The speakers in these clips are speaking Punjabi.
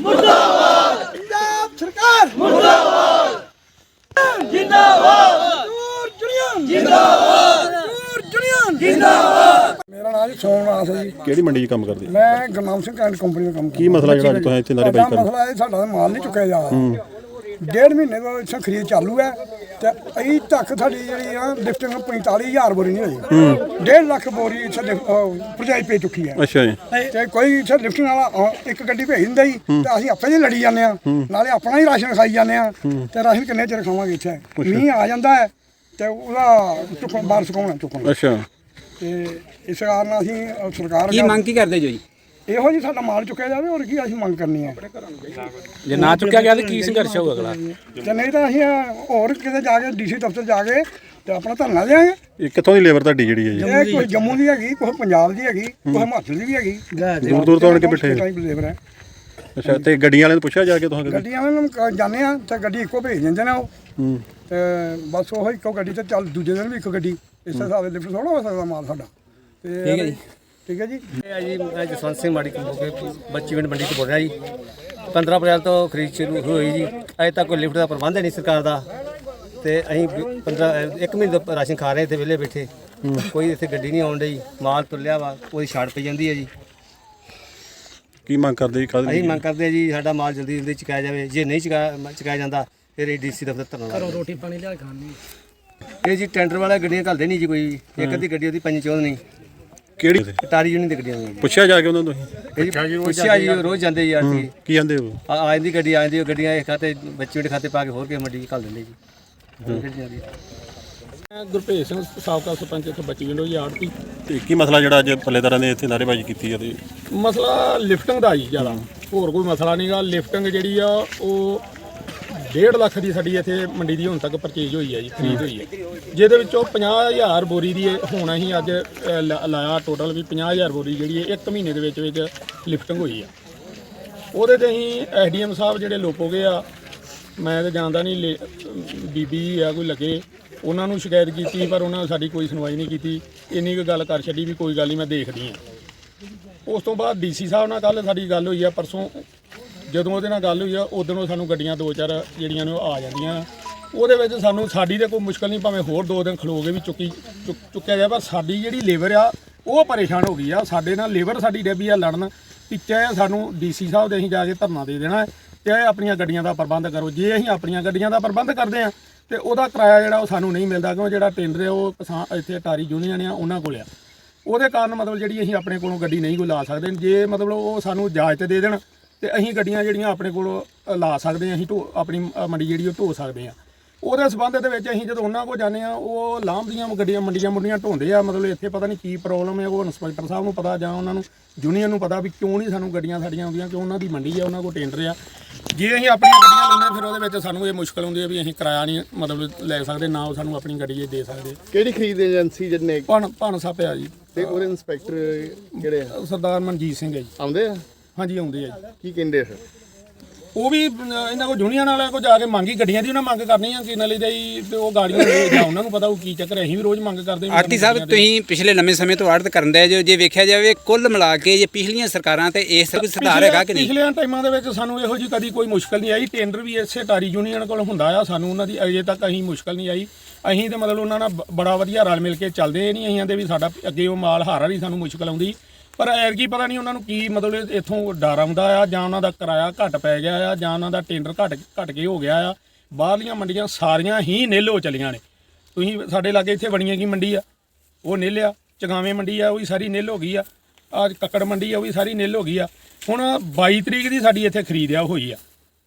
ਮੁਰਦਾਬਾਦ ਪੰਜਾਬ ਸਰਕਾਰ ਮੁਰਦਾਬਾਦ ਜਿੰਦਾਬਾਦ ਮਜ਼ਦੂਰ ਯੂਨੀਅਨ ਜਿੰਦਾਬਾਦ ਮਜ਼ਦੂਰ ਯੂਨੀਅਨ ਜਿੰਦਾਬਾਦ ਮੇਰਾ ਨਾਮ ਜੀ ਸੋਮਨਾਥ ਹੈ ਜੀ। ਕਿਹੜੀ ਮੰਡੀ 'ਚ ਕੰਮ ਕਰਦੇ? ਮੈਂ ਗੁਰਨਾਮ ਸਿੰਘ ਐਂਡ ਕੰਪਨੀ ਦਾ ਕੰਮ ਕੀ ਮਸਲਾ ਜਿਹੜਾ ਅੱਜ ਤੁਸੀਂ ਇੱਥੇ ਨਾਅਰੇਬਾਜ਼ੀ ਸਾਡਾ ਕਰ ਮਸਲਾ ਇਹ ਸਾਡਾ ਮਾਲ ਨਹੀਂ ਚੁੱਕਿਆ ਜਾ ਰਿਹਾ। ਡੇਢ ਮਹੀਨੇ ਦਾ ਇੱਥੇ ਖਰੀਦ ਚਾਲੂ ਹੈ ਤੇ ਅਈ ਤੱਕ ਸਾਡੀ ਜਿਹੜੀ ਆ ਲਿਫਟਿੰਗ 45000 ਬੋਰੀ ਨਹੀਂ ਹੋਈ। ਡੇਢ ਲੱਖ ਬੋਰੀ ਅਹ ਭਰਜਾਈ ਪੇ ਚੁੱਕੀ ਹੈ। ਅੱਛਾ ਜੀ। ਤੇ ਕੋਈ ਇੱਥੇ ਲਿਫਟਿੰਗ ਵਾਲਾ ਇੱਕ ਗੱਡੀ ਭੇਜ ਦਿੰਦਾ ਜੀ ਤੇ ਅਸੀਂ ਆਪੇ ਹੀ ਲੜੀ ਜਾਂਦੇ ਆ ਨਾਲੇ ਆਪਣਾ ਹੀ ਰਾਸ਼ਨ ਖਾਈ ਜਾਂਦੇ ਆ ਤੇ ਰਾਸ਼ਨ ਕਿੰਨੇ ਚਿਰ ਖਾਵਾਂਗੇ ਇੱਥੇ? ਮੀਂਹ ਆ ਜਾਂਦਾ ਹੈ ਤੇ ਉਹਦਾ ਚੁੱਕਣ ਬਾਹਰ ਸੁਕਾਉਣਾ ਚੁੱਕਣ? ਅੱਛਾ। ਤੇ ਇਸ ਕਾਰਨ ਅਸੀਂ ਸਰਕਾਰ ਕੀ ਮੰਗ ਕੀ ਕਰਦੇ ਜੋ ਜੀ? ਇਹੋ ਜੀ ਸਾਡਾ ਮਾਲ ਚੁੱਕਿਆ ਜਾਵੇ ਔਰ ਕੀ ਅਸੀਂ ਮੰਗ ਕਰਨੀ ਹੈ। ਜੇ ਨਾ ਚੁੱਕਿਆ ਗਿਆ ਤਾਂ ਕੀ ਸੰਘਰਸ਼ ਹੋਊ ਅਗਲਾ? ਤੇ ਨਹੀਂ ਤਾਂ ਅਸੀਂ ਹੋਰ ਕਿਤੇ ਜਾ ਕੇ ਡੀਸੀ ਦਫ਼ਤਰ ਜਾ ਕੇ ਤੇ ਆਪਣਾ ਧਰਨਾ ਦੇਾਂਗੇ ਇਹ ਕਿੱਥੋਂ ਦੀ ਲੇਬਰ ਤੁਹਾਡੀ ਜਿਹੜੀ ਹੈ ਜੀ? ਇਹ ਕੋਈ ਜੰਮੂ ਦੀ ਹੈਗੀ ਕੋਈ ਪੰਜਾਬ ਦੀ ਹੈਗੀ ਕੋਈ ਹਿਮਾਚਲ ਦੀ ਵੀ ਹੈਗੀ। ਦੂਰ ਦੂਰ ਤੋਂ ਆਣ ਕੇ ਬਿਠੇ। ਲੇਬਰ ਹੈ? ਅੱਛਾ ਤੇ ਗੱਡੀਆਂ ਵਾਲਿਆਂ ਨੂੰ ਪੁੱਛਿਆ ਜਾ ਕੇ ਤੁਹਾਨੂੰ ਗੱਡੀਆਂ ਵਾਲੇ ਨੂੰ ਜਾਂਦੇ ਆ ਤੇ ਗੱਡੀ ਇੱਕੋ ਭੇਜ ਦਿੰਦੇ ਨੇ ਉਹ। ਤੇ ਬਸ ਉਹ ਇੱਕੋ ਗੱਡੀ ਤੇ ਚੱਲ ਦੂਜੇ ਦਿਨ ਵੀ ਇੱਕ ਗੱਡੀ। ਇਸ ਹਿਸਾਬ ਦੇ ਲਿਫਟ ਥੋੜਾ ਹੋ ਸਕਦਾ ਮਾਲ ਸਾਡਾ। ਤੇ ਠੀਕ ਹੈ ਜੀ। ਠੀਕ ਹੈ ਜੀ। ਇਹ ਹੈ ਜੀ ਮੈਂ ਜਸਵੰਤ ਸਿੰਘ ਮਾੜੀ ਕੰਬੋ ਕੇ ਬੱਚੀ ਪਿੰਡ ਮੰਡੀ ਤੋਂ ਬੋਲ ਰਿਹਾ ਜੀ। 15 ਅਪ੍ਰੈਲ ਤੋਂ ਖਰੀਦ ਸ਼ੁਰੂ ਹੋਈ ਜੀ। ਅਜੇ ਤੱਕ ਕੋਈ ਲਿਫਟ ਦਾ ਪ੍ਰਬੰਧ ਨਹੀਂ ਸਰਕਾਰ ਦਾ। ਤੇ ਅਸੀਂ 15 ਇੱਕ ਮਹੀਨੇ ਤੋਂ ਰਾਸ਼ਨ ਖਾ ਰਹੇ ਇੱਥੇ ਵਿਹਲੇ ਬੈਠੇ। ਕੋਈ ਇੱਥੇ ਗੱਡੀ ਨਹੀਂ ਆਉਣ ਡਈ ਮਾਲ ਤੁਲਿਆ ਵਾ ਉਹਦੀ ਛਾੜ ਪਈ ਜਾਂਦੀ ਹੈ ਜੀ। ਕੀ ਮੰਗ ਕਰਦੇ ਜੀ ਅਸੀਂ ਕਾਹਦੀ ਮੰਗ ਕਰਦੇ ਜੀ ਸਾਡਾ ਮਾਲ ਜਲਦੀ ਜਲਦੀ ਚੁਕਾਇਆ ਜਾਵੇ। ਜੇ ਨਹੀਂ ਚੁਕਾਇਆ ਚੁਕਾਇਆ ਜਾਂਦਾ ਫਿਰ ਇਹ ਡੀਸੀ ਦਫ਼ਤਰ ਧਰਨਾ ਘਰੋਂ ਰੋਟੀ ਪਾਣੀ ਲਿਆ ਖਾਣੀ ਇਹ ਜੀ ਟੈਂਡਰ ਵਾਲਾ ਗੱਡੀਆਂ ਘੱਲਦੇ ਨਹੀਂ ਜੀ ਕੋਈ। ਇੱਕ ਅੱਧੀ ਗੱਡੀ ਉਹਦੀ ਪੰਜ ਚੌਦ ਨਹੀਂ। ਕਿਹੜੀ? ਟਾਰੀ ਯੂਨੀਅਨ ਦੀ ਗੱਡੀਆਂ ਨੇ। ਜੀ ਪੁੱਛਿਆ ਜਾ ਕੇ ਉਹਨਾਂ ਨੂੰ ਤੁਸੀਂ? ਇਹ ਜੀ ਪੁੱਛਿਆ ਜੀ ਉਹ ਰੋਜ਼ ਜਾਂਦੇ ਜੀ ਯਾਰ ਜੀ ਕੀ ਕਹਿੰਦੇ ਹੋ ਆ ਜਾਂਦੀ ਗੱਡੀ ਆ ਜਾਂਦੀ ਉਹ ਗੱਡੀਆਂ ਇਹ ਖਾਤੇ ਬੱਚੇ ਦੇ ਖਾਤੇ ਪਾ ਕੇ ਹੋਰ ਕੇ ਮੰਡੀ ਘੱਲ ਦਿੰਦੇ ਜੀ। ਜਾਂਦੀ। ਮੈਂ ਗੁਰਭੇਜ ਸਿੰਘ ਸਾਬਕਾ ਸਰਪੰਚ ਇੱਥੇ ਬੱਚੀ ਵਿੰਡੋ ਜੀ ਆੜਤੀ। ਤੇ ਕੀ ਮਸਲਾ ਜਿਹੜਾ ਅੱਜ ਪੱਲੇਦਾਰਾਂ ਨੇ ਇੱਥੇ ਨਾਅਰੇਬਾਜ਼ੀ ਕੀਤੀ ਹੈ ਤੇ? ਮਸਲਾ ਲਿਫਟਿੰਗ ਦਾ ਜੀ ਜ਼ਿਆਦਾ। ਹੋਰ ਕੋਈ ਮਸਲਾ ਨਹੀਂਗਾ ਲਿਫਟਿੰਗ ਜਿਹੜੀ ਆ ਉਹ 1.5 ਲੱਖ ਦੀ ਸਾਡੀ ਇੱਥੇ ਮੰਡੀ ਦੀ ਹੁਣ ਤੱਕ ਪਰਚੇਜ ਹੋਈ ਹੈ ਜੀ, ਖਰੀਦ ਹੋਈ ਹੈ ਜਿਹਦੇ ਵਿੱਚੋਂ 50000 ਬੋਰੀ ਦੀ ਹੁਣ ਅਸੀਂ ਅੱਜ ਲ, ਲਾਇਆ ਟੋਟਲ ਵੀ 50000 ਬੋਰੀ ਜਿਹੜੀ ਹੈ ਇੱਕ ਮਹੀਨੇ ਦੇ ਵਿੱਚ ਵਿੱਚ ਲਿਫਟਿੰਗ ਹੋਈ ਆ। ਉਹਦੇ ਤੇ ਅਸੀਂ ਐਸਡੀਐਮ ਸਾਹਿਬ ਜਿਹੜੇ ਲੋਪੋ ਗਏ ਆ, ਮੈਂ ਤਾਂ ਜਾਣਦਾ ਨਹੀਂ ਲੇ- ਬੀਬੀ ਆ ਕੋਈ ਲੱਗੇ, ਉਹਨਾਂ ਨੂੰ ਸ਼ਿਕਾਇਤ ਕੀਤੀ ਪਰ ਉਹਨਾਂ ਨੇ ਸਾਡੀ ਕੋਈ ਸੁਣਵਾਈ ਨਹੀਂ ਕੀਤੀ। ਇੰਨੀ ਕੁ ਗੱਲ ਕਰ ਛੱਡੀ ਵੀ ਕੋਈ ਗੱਲ ਨਹੀਂ, ਮੈਂ ਦੇਖਦੀ ਆ। ਉਸ ਤੋਂ ਬਾਅਦ ਡੀਸੀ ਸਾਹਿਬ ਨਾਲ ਕੱਲ ਸਾਡੀ ਗੱਲ ਹੋਈ ਆ, ਪਰਸੋਂ ਜਦੋਂ ਉਹਦੇ ਨਾਲ ਗੱਲ ਹੋਈ ਆ, ਉਦੋਂ ਉਹ ਸਾਨੂੰ ਗੱਡੀਆਂ ਦੋ ਚਾਰ ਜਿਹੜੀਆਂ ਨੇ ਉਹ ਆ ਜਾਂਦੀਆਂ। ਉਹਦੇ ਵਿੱਚ ਸਾਨੂੰ ਸਾਡੀ ਤੇ ਕੋਈ ਮੁਸ਼ਕਲ ਨਹੀਂ, ਭਾਵੇਂ ਹੋਰ ਦੋ ਦਿਨ ਖਲੋ ਕੇ ਵੀ ਚੁੱਕੀ ਚੁੱਕ- ਚੁੱਕਿਆ ਗਿਆ ਪਰ ਸਾਡੀ ਜਿਹੜੀ ਲੇਬਰ ਆ, ਉਹ ਪਰੇਸ਼ਾਨ ਹੋ ਗਈ ਆ। ਸਾਡੇ ਨਾਲ ਲੇਬਰ ਸਾਡੀ ਡੈਬੀ ਆ ਲੜਨ। ਕਿ ਚਾਹੇ ਸਾਨੂੰ ਡੀਸੀ ਸਾਹਿਬ ਦੇ ਅਸੀਂ ਜਾ ਕੇ ਧਰਨਾ ਦੇ ਦੇਣਾ, ਚਾਹੇ ਆਪਣੀਆਂ ਗੱਡੀਆਂ ਦਾ ਪ੍ਰਬੰਧ ਕਰੋ, ਜੇ ਅਸੀਂ ਆਪਣੀਆਂ ਗੱਡੀਆਂ ਦਾ ਪ੍ਰਬੰਧ ਕਰਦੇ ਆ, ਤੇ ਉਹਦਾ ਕਿਰਾਇਆ ਜਿਹੜਾ ਉਹ ਸਾਨੂੰ ਨਹੀਂ ਮਿਲਦਾ, ਕਿਉਂ ਜਿਹੜਾ ਟੈਂਡਰ ਹੈ ਉਹ ਕਿਸਾਨ ਇੱਥੇ ਅਟਾਰੀ ਯੂਨੀਅਨ ਆ, ਉਹਨਾਂ ਕੋਲ ਆ। ਉਹਦੇ ਕਾਰਨ ਮਤਲਬ ਜਿਹੜੀ ਅਸੀਂ ਆਪਣੇ ਕੋਲੋਂ ਗੱਡੀ ਨਹੀਂ ਕੋਈ ਲਾ ਸਕਦੇ, ਜੇ ਮਤਲਬ ਉਹ ਸਾਨੂੰ ਇਜਾਜ਼ਤ ਦੇ ਦੇਣ ਤੇ ਅਸੀਂ ਗੱਡੀਆਂ ਜਿਹੜੀਆਂ ਆਪਣੇ ਕੋਲੋਂ ਲਾ ਸਕਦੇ ਹਾਂ ਅਸੀਂ ਢੋ ਆਪਣੀ ਮੰਡੀ ਜਿਹੜੀ ਉਹ ਢੋ ਸਕਦੇ ਹਾਂ। ਉਹਦੇ ਸਬੰਧ ਦੇ ਵਿੱਚ ਅਸੀਂ ਜਦੋਂ ਉਹਨਾਂ ਕੋਲ ਜਾਂਦੇ ਆ ਉਹ ਲਾਂਭਦੀਆਂ ਗੱਡੀਆਂ ਮੰਡੀਆਂ ਮੁੰਡੀਆਂ ਢੋਂਦੇ ਆ ਮਤਲਬ ਇੱਥੇ ਪਤਾ ਨਹੀਂ ਕੀ ਪ੍ਰੋਬਲਮ ਹੈ ਉਹ ਇੰਸਪੈਕਟਰ ਸਾਹਿਬ ਨੂੰ ਪਤਾ ਜਾਂ ਉਹਨਾਂ ਨੂੰ ਯੂਨੀਅਨ ਨੂੰ ਪਤਾ ਵੀ ਕਿਉਂ ਨਹੀਂ ਸਾਨੂੰ ਗੱਡੀਆਂ ਸਾਡੀਆਂ ਆਉਂਦੀਆਂ ਕਿਉਂ ਉਹਨਾਂ ਦੀ ਮੰਡੀ ਆ ਉਹਨਾਂ ਕੋਲ ਟੈਂਡਰ ਆ। ਜੇ ਅਸੀਂ ਆਪਣੀਆਂ ਗੱਡੀਆਂ ਲੈਂਦੇ ਫਿਰ ਉਹਦੇ ਵਿੱਚ ਸਾਨੂੰ ਇਹ ਮੁਸ਼ਕਲ ਹੁੰਦੀ ਹੈ ਵੀ ਅਸੀਂ ਕਿਰਾਇਆ ਨਹੀਂ ਮਤਲਬ ਲੈ ਸਕਦੇ ਨਾ ਉਹ ਸਾਨੂੰ ਆਪਣੀ ਗੱਡੀ ਦੇ ਸਕਦੇ। ਕਿਹੜੀ ਖਰੀਦ ਏਜੰਸੀ ਜਿਹਨੇ ਭਣ ਭਣ ਸਾਪਿਆ ਜੀ। ਤੇ ਉਹਦੇ ਇੰਸਪੈਕਟਰ ਕਿਹੜੇ ਆ? ਸਰਦਾਰ ਮਨਜੀਤ ਸਿੰਘ ਹੈ ਜੀ। ਆਉਂਦੇ ਆ? ਹਾਂਜੀ ਆਉਂਦੇ ਆ ਜੀ। ਕੀ ਕਹਿੰਦੇ ਆ ਫਿਰ? ਉਹ ਵੀ ਇਹਨਾਂ ਕੋ ਜੁਨੀਅਰ ਵਾਲਿਆਂ ਕੋ ਜਾ ਕੇ ਮੰਗੀ ਗੱਡੀਆਂ ਦੀ ਉਹਨਾਂ ਮੰਗ ਕਰਨੀ ਆ ਕਿ ਨਾਲੇ ਦਾ ਹੀ ਤੇ ਉਹ ਗਾੜੀਆਂ ਦੇ ਜਾਂ ਉਹਨਾਂ ਨੂੰ ਪਤਾ ਉਹ ਕੀ ਚੱਕਰ ਹੈ, ਅਸੀਂ ਵੀ ਰੋਜ਼ ਮੰਗ ਕਰਦੇ ਵੀ ਆਰਤੀ ਸਾਹਿਬ ਤੁਸੀਂ ਪਿਛਲੇ ਲੰਮੇ ਸਮੇਂ ਤੋਂ ਆੜਤ ਕਰਨ ਦੇ ਜੋ ਜੇ ਵੇਖਿਆ ਜਾਵੇ ਕੁੱਲ ਮਿਲਾ ਕੇ ਜੇ ਪਿਛਲੀਆਂ ਸਰਕਾਰਾਂ ਤੇ ਇਸ ਕੋਈ ਸੁਧਾਰ ਹੈਗਾ ਕਿ ਨਹੀਂ? ਪਿਛਲੇ ਟਾਈਮਾਂ ਦੇ ਵਿੱਚ ਸਾਨੂੰ ਇਹੋ ਜੀ ਕਦੀ ਕੋਈ ਮੁਸ਼ਕਲ ਨਹੀਂ ਆਈ ਟੈਂਡਰ ਵੀ ਇਸੇ ਟਾਰੀ ਯੂਨੀਅਨ ਕੋਲ ਹੁੰਦਾ ਆ ਸਾਨੂੰ ਉਹਨਾਂ ਦੀ ਅਜੇ ਤੱਕ ਅਸੀਂ ਮੁਸ਼ਕਲ ਨਹੀਂ ਆਈ। ਅਸੀਂ ਤੇ ਮਤਲਬ ਉਹਨਾਂ ਨਾਲ ਬ- ਬੜਾ ਵਧੀਆ ਰਲ ਮਿਲ ਕੇ ਚੱਲਦੇ ਇਹ ਨਹੀਂ ਅਸੀਂ ਆਂਦੇ ਵੀ ਸਾਡਾ ਅੱਗੇ ਉਹ ਮਾਲ ਹਾਰਾ ਨਹੀਂ ਸਾਨੂੰ ਮੁਸ਼ਕਲ ਆਉਂਦੀ। ਪਰ ਐਰਗੀ ਪਤਾ ਨਹੀਂ ਉਹਨਾਂ ਨੂੰ ਕੀ ਮਤਲਬ ਇੱਥੋਂ ਡਰ ਆਉਂਦਾ ਆ ਜਾਂ ਉਹਨਾਂ ਦਾ ਕਿਰਾਇਆ ਘੱਟ ਪੈ ਗਿਆ ਆ ਜਾਂ ਉਹਨਾਂ ਦਾ ਟੈਂਡਰ ਘੱਟ ਘੱਟ ਕੇ ਹੋ ਗਿਆ ਆ। ਬਾਹਰਲੀਆਂ ਮੰਡੀਆਂ ਸਾਰੀਆਂ ਹੀ ਨਿੱਲ ਹੋ ਚਲੀਆਂ ਨੇ। ਤੁਸੀਂ ਸਾਡੇ ਲਾਗੇ ਇੱਥੇ ਬਣੀਆਂ ਕੀ ਮੰਡੀ ਆ? ਉਹ ਨਿੱਲ ਆ, ਚਗਾਵੇਂ ਮੰਡੀ ਆ, ਉਹ ਵੀ ਸਾਰੀ ਨਿੱਲ ਹੋ ਗਈ ਆ। ਅੱਜ ਕੱਕੜ ਮੰਡੀ ਆ, ਉਹ ਵੀ ਸਾਰੀ ਨਿੱਲ ਹੋ ਗਈ ਆ। ਹੁਣ 22 ਤਰੀਕ ਦੀ ਸਾਡੀ ਇੱਥੇ ਖਰੀਦਿਆ ਹੋਈ ਆ।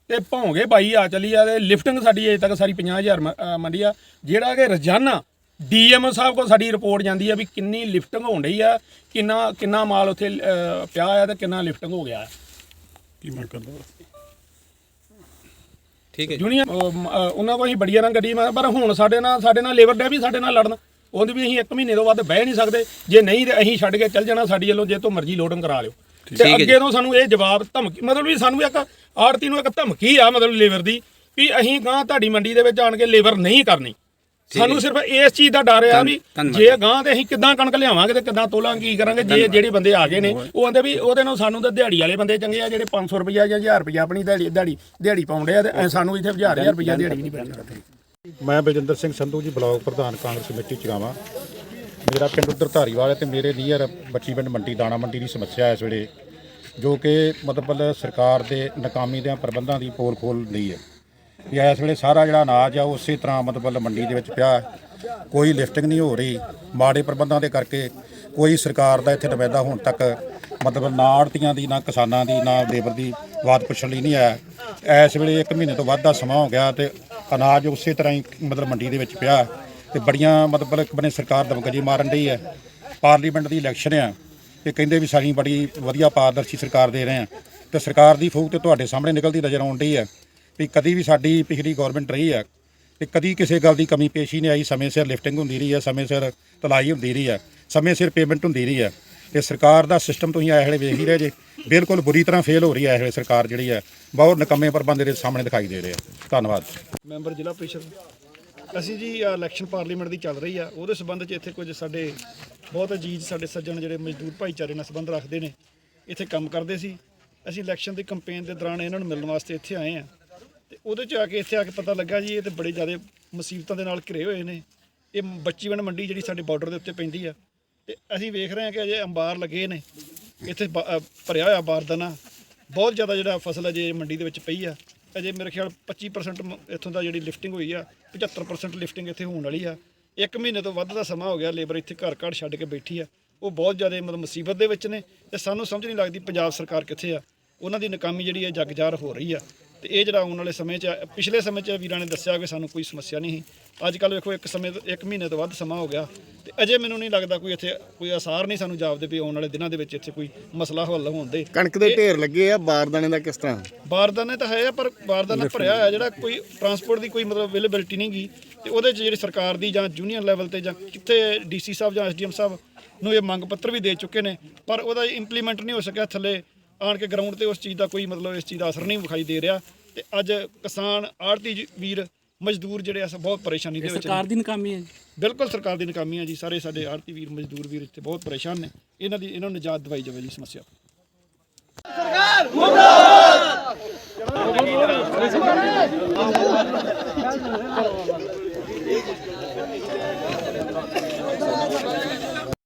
ਤੇ ਭੌਂਗੇ ਬਾਈ ਆ ਚਲੀ ਆ ਤੇ ਲਿਫਟਿੰਗ ਸਾਡੀ ਅਜੇ ਤੱਕ ਸਾਰੀ 50000 ਮ- ਮੰਡੀ ਆ। ਜਿਹੜਾ ਕਿ ਰੋਜ਼ਾਨਾ ਡੀਐਮ ਸਾਹਿਬ ਕੋਲ ਸਾਡੀ ਰਿਪੋਰਟ ਜਾਂਦੀ ਆ ਵੀ ਕਿੰਨੀ ਲਿਫਟਿੰਗ ਹੋਣ ਡਈ ਆ ਕਿੰਨਾ ਕਿੰਨਾ ਮਾਲ ਉੱਥੇ ਅ, ਪਿਆ ਆ ਤੇ ਕਿੰਨਾ ਲਿਫਟਿੰਗ ਹੋ ਗਿਆ ਕੀ ਮੰਗ ਕਰਦੇ ਹੋ? ਠੀਕ ਹੈ ਜੀ। ਜੂਨੀਅਰ ਉਹ, ਮ, ਅ, ਉਹਨਾਂ ਕੋਲ ਅਸੀਂ ਬੜੀਆਂ ਨਾਲ ਗੱਡੀ ਮੈਂ ਪਰ ਹੁਣ ਸਾਡੇ ਨਾਲ ਸਾਡੇ ਨਾਲ ਲੇਬਰ ਡੇ ਵੀ ਸਾਡੇ ਨਾਲ ਲੜਨ। ਉਹਦੇ ਵੀ ਅਸੀਂ ਇੱਕ ਮਹੀਨੇ ਤੋਂ ਵੱਧ ਬਹਿ ਨਹੀਂ ਸਕਦੇ। ਜੇ ਨਹੀਂ ਤੇ ਅਸੀਂ ਛੱਡ ਕੇ ਚੱਲ ਜਾਣਾ ਸਾਡੀ ਵੱਲੋਂ ਜੇ ਤੋਂ ਮਰਜ਼ੀ ਲੋਡਿੰਗ ਕਰਾ ਲਿਓ। ਤੇ ਹੈ। ਅੱਗੇ ਤੋਂ ਸਾਨੂੰ ਇਹ ਜਵਾਬ ਧਮਕੀ ਮਤਲਬ ਵੀ ਸਾਨੂੰ ਇੱਕ ਆੜਤੀ ਨੂੰ ਇੱਕ ਧਮਕੀ ਆ ਮਤਲਬ ਲੇਬਰ ਦੀ ਵੀ ਅਸੀਂ ਗਾਂ ਤੁਹਾਡੀ ਮੰਡੀ ਦੇ ਵਿੱਚ ਆਣ ਕੇ ਲੇਬਰ ਨਹੀਂ ਕਰਨੀ। ਸਾਨੂੰ ਸਿਰਫ ਇਸ ਚੀਜ਼ ਦਾ ਡਰ ਆ ਵੀ। ਜੇ ਗਾਂ ਤੇ ਅਸੀਂ ਕਿੱਦਾਂ ਕਣਕ ਲਿਆਵਾਂਗੇ ਤੇ ਕਿੱਦਾਂ ਤੋਲਾਂਗੇ ਕੀ ਕਰਾਂਗੇ ਜੇ ਜਿਹੜੇ ਬੰਦੇ ਆ ਗਏ ਨੇ ਉਹ ਆਂਦੇ ਵੀ ਉਹਦੇ ਨਾਲ ਸਾਨੂੰ ਤਾਂ ਦਿਹਾੜੀ ਵਾਲੇ ਬੰਦੇ ਚੰਗੇ ਆ ਜਿਹੜੇ 500 ਰੁਪਇਆ ਜਾਂ 1000 ਰੁਪਇਆ ਆਪਣੀ ਦਿਹਾੜੀ ਦਿਹਾੜੀ ਦਿਹਾੜੀ ਪਾਉਂਦੇ ਆ ਤੇ ਸਾਨੂੰ ਇੱਥੇ 1000 1000 ਰੁਪਇਆ ਦਿਹਾੜੀ ਨਹੀਂ ਪੈਂਦੀ। ਮੈਂ ਬਲਜਿੰਦਰ ਸਿੰਘ ਸੰਧੂ ਜੀ ਬਲਾਕ ਪ੍ਰਧਾਨ ਕਾਂਗਰਸ ਕਮੇਟੀ ਚਗਾਵਾਂ ਮੇਰਾ ਪਿੰਡ ਉੱਧਰ ਧਾਰੀਵਾਲ ਹੈ ਤੇ ਮੇਰੇ ਨੀਅਰ ਬੱਚੀ ਪਿੰਡ ਮੰਡੀ ਦਾਣਾ ਮੰਡੀ ਦੀ ਸਮੱਸਿਆ ਹੈ ਇਸ ਵੇਲੇ ਜੋ ਕਿ ਮਤਲਬ ਸਰਕਾਰ ਦੇ ਨਾਕਾਮੀ ਦੇ ਪ੍ਰਬੰਧਾਂ ਦੀ ਪੋਲ ਖੋਲ ਨਹੀਂ ਹੈ। ਵੀ ਇਸ ਵੇਲੇ ਸਾਰਾ ਜਿਹੜਾ ਅਨਾਜ ਆ ਉਸੇ ਤਰ੍ਹਾਂ ਮਤਲਬ ਮੰਡੀ ਦੇ ਵਿੱਚ ਪਿਆ ਕੋਈ ਲਿਫਟਿੰਗ ਨਹੀਂ ਹੋ ਰਹੀ। ਮਾੜੇ ਪ੍ਰਬੰਧਾਂ ਦੇ ਕਰਕੇ ਕੋਈ ਸਰਕਾਰ ਦਾ ਇੱਥੇ ਨੁਮਾਇੰਦਾ ਹੁਣ ਤੱਕ ਮਤਲਬ ਨਾ ਆੜਤੀਆਂ ਦੀ, ਨਾ ਕਿਸਾਨਾਂ ਦੀ, ਨਾ ਲੇਬਰ ਦੀ ਬਾਤ ਪੁੱਛਣ ਲਈ ਨਹੀਂ ਆਇਆ। ਇਸ ਵੇਲੇ 1 ਮਹੀਨੇ ਤੋਂ ਵੱਧ ਦਾ ਸਮਾਂ ਹੋ ਗਿਆ ਤੇ ਅਨਾਜ ਉਸੇ ਤਰ੍ਹਾਂ ਹੀ ਮਤਲਬ ਮੰਡੀ ਦੇ ਵਿੱਚ ਪਿਆ ਤੇ ਬੜੀਆਂ ਮਤਲਬ ਇੱਕ ਬਨੇ ਸਰਕਾਰ ਦਮਗਜੀ ਮਾਰਨ ਰਹੀ ਹੈ। ਪਾਰਲੀਮੈਂਟ ਦੀ ਇਲੈਕਸ਼ਨ ਆ ਤੇ ਕਹਿੰਦੇ ਵੀ ਸਾਡੀ ਬੜੀ ਵਧੀਆ ਪਾਰਦਰਸ਼ੀ ਸਰਕਾਰ ਦੇ ਰਹੇ ਆ। ਤੇ ਸਰਕਾਰ ਦੀ ਫੂਕ ਤੇ ਤੁਹਾਡੇ ਸਾਹਮਣੇ ਨਿਕਲਦੀ ਨਜ਼ਰ ਆਉਣ ਰਹੀ ਹੈ। ਵੀ ਕਦੀ ਵੀ ਸਾਡੀ ਪਿਛਲੀ ਗਵਰਨਮੈਂਟ ਰਹੀ ਆ ਤੇ ਕਦੀ ਕਿਸੇ ਗੱਲ ਦੀ ਕਮੀ ਪੇਸ਼ੀ ਨਹੀਂ ਆਈ, ਸਮੇਂ ਸਿਰ ਲਿਫਟਿੰਗ ਹੁੰਦੀ ਰਹੀ ਹੈ, ਸਮੇਂ ਸਿਰ ਤਲਾਈ ਹੁੰਦੀ ਰਹੀ ਹੈ, ਸਮੇਂ ਸਿਰ ਪੇਮੈਂਟ ਹੁੰਦੀ ਰਹੀ ਹੈ। ਤੇ ਸਰਕਾਰ ਦਾ ਸਿਸਟਮ ਤੁਸੀਂ ਇਹ ਵੇਲੇ ਵੇਖ ਹੀ ਰਹੇ ਜੇ, ਬਿਲਕੁਲ ਬੁਰੀ ਤਰ੍ਹਾਂ ਫੇਲ ਹੋ ਰਹੀ ਹੈ ਇਹ ਵੇਲੇ ਸਰਕਾਰ ਜਿਹੜੀ ਹੈ, ਬਹੁਤ ਨਕੰਮੇ ਪ੍ਰਬੰਧ ਦੇ ਸਾਹਮਣੇ ਦਿਖਾਈ ਦੇ ਰਹੇ ਆ। ਧੰਨਵਾਦ। ਮੈਂਬਰ ਜ਼ਿਲ੍ਹਾ ਪ੍ਰੀਸ਼ਦ, ਅਸੀਂ ਜੀ ਇਲੈਕਸ਼ਨ ਪਾਰਲੀਮੈਂਟ ਦੀ ਚੱਲ ਰਹੀ ਆ, ਉਹਦੇ ਸਬੰਧ 'ਚ ਇੱਥੇ ਕੁਝ ਸਾਡੇ ਬਹੁਤ ਅਜੀਜ਼ ਸਾਡੇ ਸੱਜਣ ਜਿਹੜੇ ਮਜ਼ਦੂਰ ਭਾਈਚਾਰੇ ਨਾਲ ਸੰਬੰਧ ਰੱਖਦੇ ਨੇ, ਇੱਥੇ ਕੰਮ ਕਰਦੇ ਸੀ। ਅਸੀਂ ਇਲੈਕਸ਼ਨ ਦੀ ਕੈਂਪੇਨ ਦੇ ਦੌਰਾਨ ਇਹਨਾਂ ਨੂੰ ਮਿਲਣ ਵਾਸਤੇ ਇੱਥੇ ਆਏ ਆ। ਤੇ ਉਹਦੇ 'ਚ ਆ ਕੇ ਇੱਥੇ ਆ ਕੇ ਪਤਾ ਲੱਗਾ ਜੀ ਇਹ ਤੇ ਬੜੇ ਜ਼ਿਆਦਾ ਮੁਸੀਬਤਾਂ ਦੇ ਨਾਲ ਘਿਰੇ ਹੋਏ ਨੇ। ਇਹ ਬੱਚੀਵੰਡ ਮੰਡੀ ਜਿਹੜੀ ਸਾਡੇ ਬਾਰਡਰ ਦੇ ਉੱਤੇ ਪੈਂਦੀ ਆ। ਤੇ ਅਸੀਂ ਵੇਖ ਰਹੇ ਹਾਂ ਕਿ ਅਜੇ ਅੰਬਾਰ ਲੱਗੇ ਨੇ। ਇੱਥੇ ਬ- ਅ, ਭਰਿਆ ਹੋਇਆ ਬਾਰਦਾਨਾ। ਬਹੁਤ ਜ਼ਿਆਦਾ ਜਿਹੜਾ ਫਸਲ ਅਜੇ ਮੰਡੀ ਦੇ ਵਿੱਚ ਪਈ ਆ। ਅਜੇ ਮੇਰੇ ਖਿਆਲ 25% ਮ- ਇੱਥੋਂ ਦਾ ਜਿਹੜੀ ਲਿਫਟਿੰਗ ਹੋਈ ਆ 75% ਲਿਫਟਿੰਗ ਇੱਥੇ ਹੋਣ ਵਾਲੀ ਆ। ਇੱਕ ਮਹੀਨੇ ਤੋਂ ਵੱਧ ਦਾ ਸਮਾਂ ਹੋ ਗਿਆ ਲੇਬਰ ਇੱਥੇ ਘਰ ਘਰ ਛੱਡ ਕੇ ਬੈਠੀ ਆ। ਉਹ ਬਹੁਤ ਜ਼ਿਆਦਾ ਮਤਲਬ ਮੁਸੀਬਤ ਦੇ ਵਿੱਚ ਨੇ। ਤੇ ਸਾਨੂੰ ਸਮਝ ਨਹੀਂ ਲੱਗਦੀ ਪੰਜਾਬ ਸਰਕਾਰ ਕਿੱਥੇ ਆ। ਉਹਨਾਂ ਦੀ ਨਾਕਾਮੀ ਜਿਹੜੀ ਹੈ ਜਗਜਾਰ ਹੋ ਰਹੀ ਆ। ਤੇ ਇਹ ਜਿਹੜਾ ਆਉਣ ਵਾਲੇ ਸਮੇਂ 'ਚ ਪਿਛਲੇ ਸਮੇਂ 'ਚ ਵੀਰਾਂ ਨੇ ਦੱਸਿਆ ਕਿ ਸਾਨੂੰ ਕੋਈ ਸਮੱਸਿਆ ਨਹੀਂ ਸੀ। ਅੱਜ ਕੱਲ ਵੇਖੋ ਇੱਕ ਸਮੇਂ ਤੋਂ- ਇੱਕ ਮਹੀਨੇ ਤੋਂ ਵੱਧ ਸਮਾਂ ਹੋ ਗਿਆ ਤੇ ਅਜੇ ਮੈਨੂੰ ਨਹੀਂ ਲੱਗਦਾ ਕੋਈ ਇੱਥੇ ਕੋਈ ਆਸਾਰ ਨਹੀਂ ਸਾਨੂੰ ਜਾਪਦੇ ਵੀ ਆਉਣ ਵਾਲੇ ਦਿਨਾਂ ਦੇ ਵਿੱਚ ਇੱਥੇ ਕੋਈ ਮਸਲਾ ਹੱਲ ਹੋਣ ਦੇ। ਕਣਕ ਦੇ ਢੇਰ ਲੱਗੇ ਆ ਬਾਰਦਾਨੇ ਦਾ ਕਿਸ ਤਰ੍ਹਾਂ? ਬਾਰਦਾਨੇ ਤਾਂ ਹੈ ਆ, ਪਰ ਬਾਰਦਾਨਾ ਭਰਿਆ ਹੋਇਆ ਜਿਹੜਾ ਕੋਈ ਟਰਾਂਸਪੋਰਟ ਦੀ ਕੋਈ ਮਤਲਬ ਅਵੇਲੇਬਿਲਟੀ ਨਹੀਂ ਗਈ ਤੇ ਉਹਦੇ 'ਚ ਜਿਹੜੀ ਸਰਕਾਰ ਦੀ ਜਾਂ ਜੂਨੀਅਰ ਲੈਵਲ ਤੇ ਜਾਂ ਕਿੱਥੇ ਡੀਸੀ ਸਾਹਿਬ ਜਾਂ ਐਸਡੀਐਮ ਸਾਹਿਬ ਨੂੰ ਇਹ ਮੰਗ ਪੱਤਰ ਵੀ ਦੇ ਚੁੱਕੇ ਨੇ ਪਰ ਉਹਦਾ ਇੰਪਲੀਮੈਂਟ ਨਹੀਂ ਹੋ ਸਕਿਆ ਥੱਲੇ। ਆਣ ਕੇ ਗਰਾਊਂਡ ਤੇ ਉਸ ਚੀਜ਼ ਦਾ ਕੋਈ ਮਤਲਬ ਇਸ ਚੀਜ਼ ਦਾ ਅਸਰ ਨਹੀਂ ਵਿਖਾਈ ਦੇ ਰਿਹਾ ਤੇ ਅੱਜ ਕਿਸਾਨ ਆੜਤੀ ਵੀਰ ਮਜ਼ਦੂਰ ਜਿਹੜੇ ਆ ਬਹੁਤ ਪਰੇਸ਼ਾਨੀ ਦੇ ਵਿੱਚ ਨੇ। ਸਰਕਾਰ ਦੀ ਨਾਕਾਮੀ ਹੈ ਜੀ। ਬਿਲਕੁਲ ਸਰਕਾਰ ਦੀ ਨਾਕਾਮੀ ਹੈ ਜੀ। ਸਾਰੇ ਸਾਡੇ ਆੜਤੀ ਵੀਰ ਮਜ਼ਦੂਰ ਵੀਰ ਇੱਥੇ ਬਹੁਤ ਪਰੇਸ਼ਾਨ ਨੇ। ਇਹਨਾਂ ਦੀ ਇਹਨਾਂ ਨੂੰ ਨਿਜਾਤ ਦਿਵਾਈ ਜਾਵੇ ਜੀ ਸਮੱਸਿਆ।